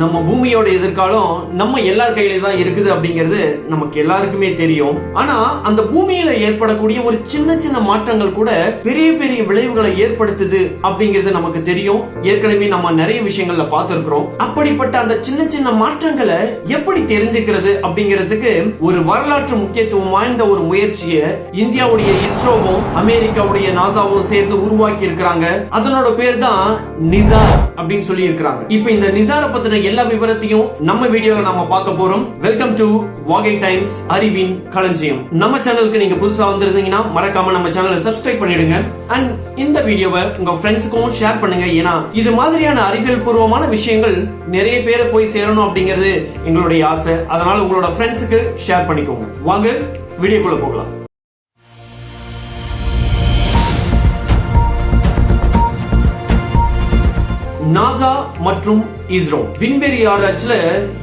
நம்ம பூமியோட எதிர்காலம் நம்ம எல்லார் கையில தான் இருக்குது அப்படிங்கிறது நமக்கு எல்லாருக்குமே தெரியும். ஆனா அந்த பூமியில ஏற்படக்கூடிய ஒரு சின்ன சின்ன மாற்றங்கள் கூட பெரிய பெரிய விளைவுகளை ஏற்படுத்துது அப்படிங்கிறது நமக்கு தெரியும். ஏற்கனவே நம்ம நிறைய விஷயங்கள்ல பார்த்திருக்கிறோம். அப்படிப்பட்ட அந்த சின்ன சின்ன மாற்றங்களை எப்படி தெரிஞ்சுக்கிறது அப்படிங்கிறதுக்கு ஒரு வரலாற்று முக்கியத்துவம் வாய்ந்த ஒரு முயற்சியை இந்தியாவுடைய இஸ்ரோவும் அமெரிக்காவுடைய நாசாவும் சேர்ந்து உருவாக்கி இருக்கிறாங்க அதனோட பேர் தான் நிசார் அப்படின்னு சொல்லி இருக்கிறாங்க இப்ப இந்த நிசார பத்தின எல்லா விவரத்தையும் நம்ம வீடியோல நாம பார்க்க போறோம். வெல்கம் டு வாகை டைம்ஸ் அறிவின் களஞ்சியம் நம்ம சேனலுக்கு நீங்க புதுசா வந்திருந்தீங்கன்னா மறக்காம நம்ம சேனலை சப்ஸ்கிரைப் பண்ணிடுங்க. அண்ட் இந்த வீடியோவை உங்க ஃப்ரெண்ட்ஸுக்கும் ஷேர் பண்ணுங்க. ஏன்னா இது மாதிரியான அறிவியல் பூர்வமான விஷயங்கள் நிறைய பேரை போய் சேரணும் அப்படிங்கிறது எங்களுடைய ஆசை. அதனால உங்களோட ஃப்ரெண்ட்ஸுக்கு ஷேர் பண்ணிக்கோங்க. வாங்க வீடியோக்குள்ள போகலாம். நாசா மற்றும் இஸ்ரோ விண்வெளி ஆராய்ச்சியில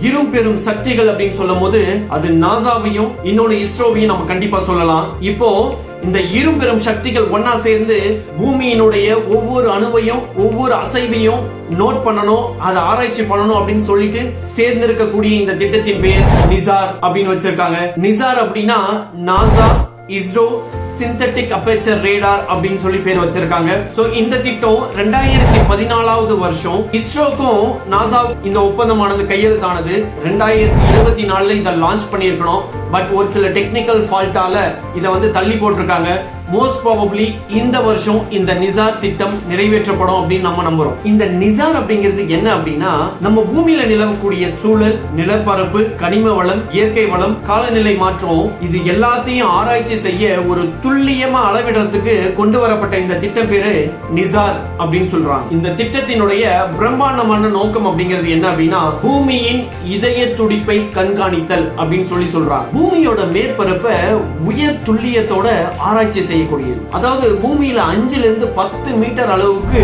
இரும் பெரும் சக்திகள் அப்படின்னு சொல்லும் போது அது நாசாவையும் இன்னொன்னு இஸ்ரோவையும் நம்ம கண்டிப்பா சொல்லலாம். இப்போ இந்த இரும் பெரும் சக்திகள் ஒன்னா சேர்ந்து பூமியினுடைய ஒவ்வொரு அணுவையும் ஒவ்வொரு அசைவையும் நோட் பண்ணணும் அதை ஆராய்ச்சி பண்ணணும் அப்படின்னு சொல்லிட்டு சேர்ந்து இருக்கக்கூடிய இந்த திட்டத்தின் பெயர் நிசார் அப்படின்னு வச்சிருக்காங்க. நிசார் அப்படின்னா NASA ISRO synthetic aperture radar அப்படின்னு சொல்லி பேர் வச்சிருக்காங்க. சோ இந்த திட்டம் ரெண்டாயிரத்தி பதினாலாவது வருஷம் இஸ்ரோக்கும் நாசா இந்த ஒப்பந்தமானது கையெழுத்தானது. ரெண்டாயிரத்தி இருபத்தி நாலுல இதை லான்ச் பண்ணியிருக்கணும். பட் ஒரு சில டெக்னிக்கல் ஃபால்ட்டால இதை வந்து தள்ளி போட்டிருக்காங்க. மோஸ்ட் ப்ராபப்ளி இந்த வருஷம் இந்த நிசார் திட்டம் நிறைவேற்றப்படும் அப்படின்னு நம்ம நம்புறோம். இந்த நிசார் அப்படிங்கிறது என்ன அப்படின்னா நம்ம பூமியில நிலவக்கூடிய சூழல் நிலப்பரப்பு கனிம வளம் இயற்கை வளம் காலநிலை மாற்றம் இது எல்லாத்தையும் ஆராய்ச்சி செய்ய ஒரு துல்லியமா அளவிடுறதுக்கு கொண்டு வரப்பட்ட இந்த திட்டம் பேரு நிசார் அப்படின்னு சொல்றாங்க. இந்த திட்டத்தினுடைய பிரம்மாண்டமான நோக்கம் அப்படிங்கிறது என்ன அப்படின்னா பூமியின் இதய துடிப்பை கண்காணித்தல் அப்படின்னு சொல்லி சொல்றாங்க. பூமியோட மேற்பரப்பை உயர் துல்லியத்தோட ஆராய்ச்சி செய்யக்கூடியது. அதாவது பூமியில அஞ்சுல இருந்து பத்து மீட்டர் அளவுக்கு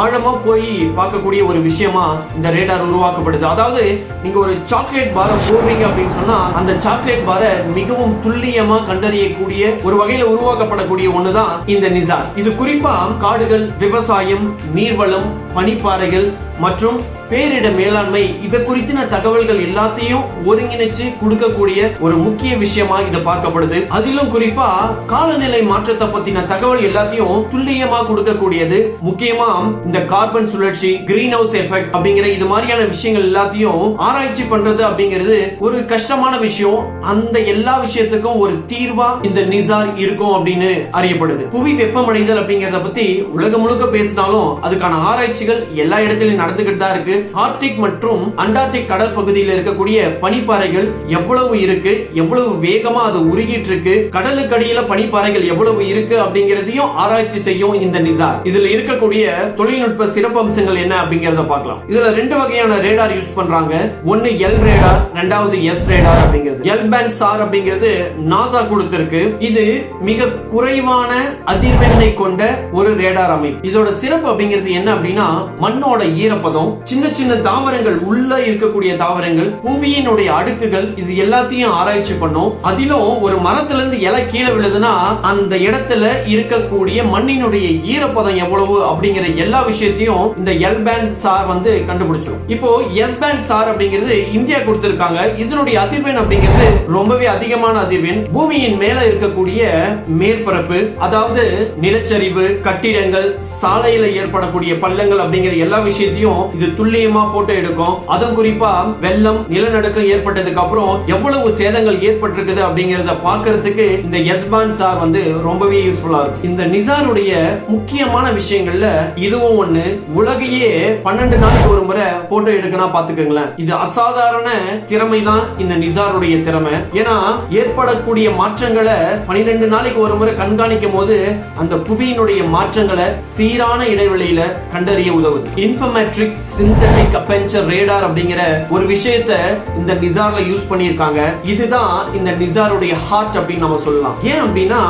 ஆழமா போய் பார்க்கக்கூடிய ஒரு விஷயமா இந்த ரேடார் உருவாக்கப்படுது. அதாவது நீங்க ஒரு சாக்லேட் பாரை போடுறீங்க அப்படின்னு சொன்னா அந்த சாக்லேட் பாரை மிகவும் துல்லியமா கண்டறியக்கூடிய ஒரு வகையில உருவாக்கப்படக்கூடிய ஒண்ணுதான் இந்த நிசார். இது குறிப்பா காடுகள் விவசாயம் நீர்வளம் பனிப்பாறைகள் மற்றும் பேரிட மேலாண்மை இதை குறித்தின தகவல்கள் எல்லாத்தையும் ஒருங்கிணைச்சு கொடுக்கக்கூடிய ஒரு முக்கிய விஷயமா இதை பார்க்கப்படுது. அதிலும் குறிப்பா காலநிலை மாற்றத்தை பத்தின தகவல் எல்லாத்தையும் துல்லியமா கொடுக்கக்கூடியது. முக்கியமா இந்த கார்பன் சுழற்சி கிரீன் ஹவுஸ் எஃபெக்ட் அப்படிங்கிற இது மாதிரியான விஷயங்கள் எல்லாத்தையும் ஆராய்ச்சி பண்றது அப்படிங்கிறது ஒரு கஷ்டமான விஷயம். அந்த எல்லா விஷயத்துக்கும் ஒரு தீர்வா இந்த நிசார் இருக்கும் அப்படின்னு அறியப்படுது. புவி வெப்பமடைதல் அப்படிங்கறத பத்தி உலகம் முழுக்க பேசினாலும் அதுக்கான ஆராய்ச்சிகள் எல்லா இடத்திலும் நடந்துகிட்டு தான் இருக்கு ஆர்டிக் மற்றும் அண்டார்டிக் கடல் பகுதியில் இருக்கக்கூடிய பனிப்பாறைகள் எவ்வளவு இருக்கு? எவ்வளவு வேகமா அது உருகிட்டு இருக்கு கடலுக்கு அடியில பனிப்பாறைகள் எவ்வளவு இருக்கு அப்படிங்கறதையும் ஆராய்ச்சி செய்யும் இந்த நிசார். இதுல இருக்கக்கூடிய தொழில்நுட்ப சிறப்பம்சங்கள் என்ன அப்படிங்கறத பார்க்கலாம். இதுல ரெண்டு வகையான ரேடார் யூஸ் பண்றாங்க. ஒன்னு எல் ரேடார் ரெண்டாவது எஸ் ரேடார் அப்படிங்கிறது. எல் பேண்ட் சார் அப்படிங்கிறது நாசா கொடுத்திருக்கு. இது மிக குறைவான அதிர்வெண்ணை கொண்ட ஒரு ரேடார் அமைப்பு. இதோட சிறப்பு அப்படிங்கிறது என்ன அப்படின்னா மண்ணோட பதம் சின்ன சின்ன தாவரங்கள் உள்ள இருக்கக்கூடிய தாவரங்கள் புவியினுடைய அடுக்குகள் இது எல்லாத்தையும் ஆராய்ச்சி பண்ணும். அதிலும் ஒரு மரத்துல இருந்து இலை கீழே விழுதுன்னா அந்த இடத்துல இருக்கக்கூடிய மண்ணினுடைய ஈரப்பதம் எவ்வளவு அப்படிங்கிற எல்லா விஷயத்தையும் இந்த எல் பேண்ட் சார் வந்து கண்டுபிடிச்சிடும் இப்போ எஸ் பேண்ட் சார் அப்படிங்கிறது இந்தியா கொடுத்திருக்காங்க. இதனுடைய அதிர்வெண் அப்படிங்கிறது ரொம்பவே அதிகமான அதிர்வெண். பூமியின் மேல இருக்கக்கூடிய மேற்பரப்பு அதாவது நிலச்சரிவு கட்டிடங்கள் சாலையில ஏற்படக்கூடிய பள்ளங்கள் அப்படிங்கிற எல்லா விஷயத்தையும் இது துல்லியமா போட்டோ எடுக்கும். அதுவும் குறிப்பா வெள்ளம் நிலநடுக்கம் ஏற்பட்டதுக்கு அப்புறம் எவ்வளவு சேதங்கள் ஏற்பட்டிருக்குது அப்படிங்கறத பாக்குறதுக்கு இந்த எஸ்பான் சார் வந்து ரொம்பவே யூஸ்ஃபுல்லா இருக்கும். இந்த நிசாருடைய முக்கியமான விஷயங்கள்ல இதுவும் ஒண்ணு. உலகையே பன்னெண்டு நாளைக்கு ஒரு முறை போட்டோ எடுக்கணும் பாத்துக்கோங்களேன் இது அசாதாரண திறமை தான் இந்த நிசாருடைய திறமை. ஏன்னா ஏற்படக்கூடிய மாற்றங்களை பனிரெண்டு நாளைக்கு ஒரு முறை கண்காணிக்கும் போது அந்த புவியினுடைய மாற்றங்களை சீரான இடைவெளியில கண்டறிய உதவுது. எலக்ட்ரிக் சிந்தட்டிக் அப்பென்ச்சர் ரேடார் அப்படிங்கிற ஒரு விஷயத்த இந்த நிசார்ல யூஸ் பண்ணியிருக்காங்க. இதுதான் இந்த நிசாருடைய ஹார்ட் அப்படின்னு நம்ம சொல்லலாம். ஏன் அப்படின்னா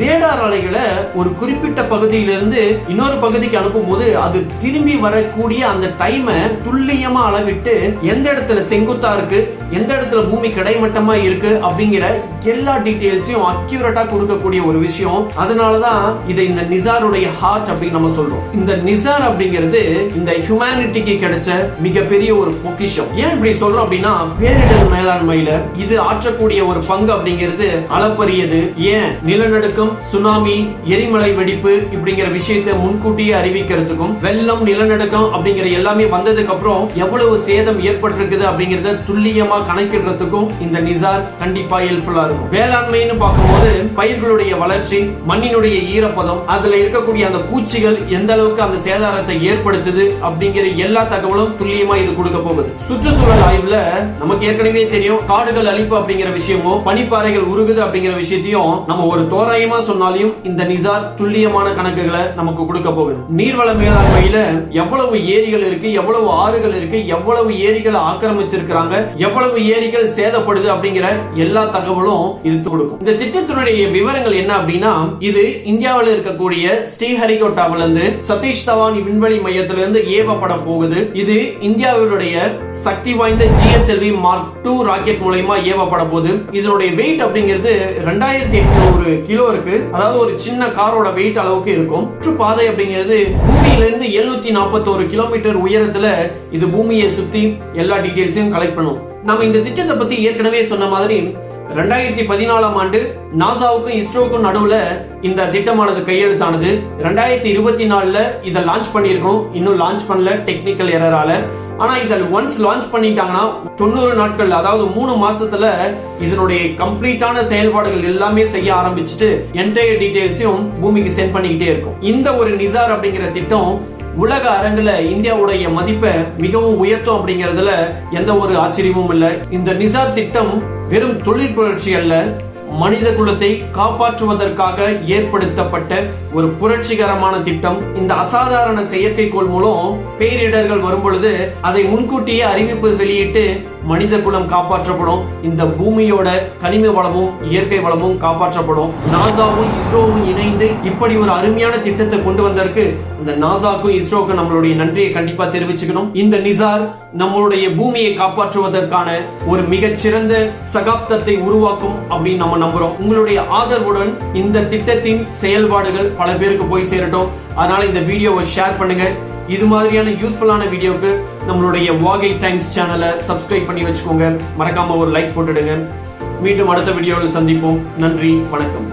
ரேடார் அலைகளை ஒரு குறிப்பிட்ட பகுதியிலிருந்து இன்னொரு பகுதிக்கு அனுப்பும் போது அது திரும்பி வரக்கூடிய அந்த டைமை துல்லியமா அளவிட்டு எந்த இடத்துல செங்குத்தா இருக்கு எந்த இடத்துல பூமி கிடைமட்டமா இருக்கு அப்படிங்கிற எல்லா டீட்டெயில்ஸையும் அக்யூரேட்டா கொடுக்கக்கூடிய ஒரு விஷயம். அதனாலதான் இதை இந்த நிசாருடைய ஹார்ட் அப்படின்னு நம்ம சொல்றோம். இந்த நிசார் அப்படிங்கிறது இந்த ஹியூமனிட்டிக்கு கிடைச்ச மிகப்பெரிய ஒரு பொக்கிஷம். ஏன் இப்படி சொல்றோம் அப்படின்னா பேரிடர் மேலாண்மையில இது ஆற்றக்கூடிய ஒரு பங்கு அப்படிங்கிறது அளப்பரியது. ஏன்? நிலநடுக்கம் சுனாமி எரிமலை வெடிப்பு இப்படிங்கிற விஷயத்தை முன்கூட்டியே அறிவிக்கிறதுக்கும் வெள்ளம் நிலநடுக்கம் அப்படிங்கிற எல்லாமே வந்ததுக்கு அப்புறம் எவ்வளவு சேதம் ஏற்பட்டிருக்குது அப்படிங்கறத துல்லியமா கணக்கிடுறதுக்கும் இந்த நிசார் கண்டிப்பா ஹெல்ப்ஃபுல்லா இருக்கும். வேளாண்மைன்னு பார்க்கும்போது பயிர்களுடைய வளர்ச்சி மண்ணினுடைய ஈரப்பதம் அதுல இருக்கக்கூடிய அந்த பூச்சிகள் எந்த அளவுக்கு அந்த சேதாரத்தை ஏற்படுத்துது அப்படிங்கிற எல்லா தகவலும் துல்லியமா இது கொடுக்க போகுது. சுற்றுச்சூழல் ஆய்வுல நமக்கு ஏற்கனவே தெரியும் காடுகள் அழிப்பு அப்படிங்கிற விஷயமும் பனிப்பாறைகள் உருகுது அப்படிங்கிற விஷயத்தையும் நம்ம ஒரு தோராயமா சொன்னாலையும் இந்த நிசார் துல்லியமான கணக்குகளை நமக்கு கொடுக்க போகுது. நீர்வள மேலாண்மையில எவ்வளவு ஏரிகள் இருக்கு எவ்வளவு ஆறுகள் இருக்கு எவ்வளவு ஏரிகளை ஆக்கிரமிச்சிருக்கிறாங்க எவ்வளவு ஏரிகள் சேதப்படுது அப்படிங்கிற எல்லா தகவலும் இது கொடுக்கும். இந்த திட்டத்தினுடைய விவரங்கள் என்ன அப்படின்னா இது இந்தியாவில் இருக்கக்கூடிய ஸ்ரீஹரிகோட்டாவில இருந்து சதீஷ் தவான் விண்வெளி மையத்திலிருந்து ஏவப்பட போகுது. இது இந்தியாவினுடைய சக்தி வாய்ந்த ஜிஎஸ்எல்வி மார்க் டூ ராக்கெட் மூலயமா ஏவப்பட போகுது. இதனுடைய வெயிட் அப்படிங்கிறது ரெண்டாயிரத்தி எட்நூறு கிலோ இருக்கு. அதாவது ஒரு சின்ன காரோட வெயிட் அளவுக்கு இருக்கும். சுற்றுப்பாதை அப்படிங்கிறது பூமியில இருந்து எழுநூத்தி நாற்பத்தோரு கிலோமீட்டர் உயரத்துல இது பூமியை சுத்தி எல்லா டீட்டெயில்ஸையும் கலெக்ட் பண்ணும். நம்ம இந்த திட்டத்தை பத்தி ஏற்கனவே சொன்ன மாதிரி ரெண்டாயிரத்தி பதினாலாம் ஆண்டு நாசாவுக்கும் இஸ்ரோவுக்கும் நடுவுல இந்த திட்டமானது கையெழுத்தானது. ரெண்டாயிரத்தி இருபத்தி நாலுல இதை லான்ச் பண்ணியிருக்கோம். இன்னும் லான்ச் பண்ணல டெக்னிக்கல் எரரால ஆனா இதில் ஒன்ஸ் லான்ச் பண்ணிட்டாங்கன்னா தொண்ணூறு நாட்கள் அதாவது மூணு மாசத்துல இதனுடைய கம்ப்ளீட்டான செயல்பாடுகள் எல்லாமே செய்ய ஆரம்பிச்சுட்டு என்டையர் டீடைல்ஸையும் பூமிக்கு சென்ட் பண்ணிக்கிட்டே இருக்கும். இந்த ஒரு நிசார் அப்படிங்கிற திட்டம் உலக அரங்குல இந்தியாவுடைய மதிப்பை மிகவும் உயர்த்தும் அப்படிங்கறதுல எந்த ஒரு ஆச்சரியமும் இல்லை. இந்த நிசார் திட்டம் வெறும் தொழில் புரட்சி அல்ல மனித குலத்தை காப்பாற்றுவதற்காக ஏற்படுத்தப்பட்ட ஒரு புரட்சிகரமான திட்டம். இந்த அசாதாரண செயற்கைக்கோள் மூலம் பேரிடர்கள் வரும்பொழுது அதை முன்கூட்டியே அறிவிப்பு வெளியிட்டு மனித குலம் காப்பாற்றப்படும். இந்த பூமியோட கனிம வளமும் இயற்கை வளமும் காப்பாற்றப்படும். நாசாவும் இஸ்ரோவும் இணைந்து இப்படி ஒரு அருமையான திட்டத்தை கொண்டு வந்ததற்கு இந்த நாசாக்கும் இஸ்ரோக்கும் நம்மளுடைய நன்றியை கண்டிப்பா தெரிவிச்சுக்கணும். இந்த நிசார் நம்மளுடைய பூமியை காப்பாற்றுவதற்கான ஒரு மிகச்சிறந்த சகாப்தத்தை உருவாக்கும் அப்படின்னு நம்ம நம்புறோம். உங்களுடைய ஆதரவுடன் இந்த திட்டத்தின் செயல்பாடுகள் பல பேருக்கு போய் சேரட்டும். அதனால இந்த வீடியோவை ஷேர் பண்ணுங்க. இது மாதிரியான யூஸ்ஃபுல்லான வீடியோக்கு நம்மளுடைய வாகை டைம்ஸ் சேனலை சப்ஸ்கிரைப் பண்ணி வச்சுக்கோங்க. மறக்காம ஒரு லைக் போட்டுடுங்க. மீண்டும் அடுத்த வீடியோவில் சந்திப்போம். நன்றி வணக்கம்.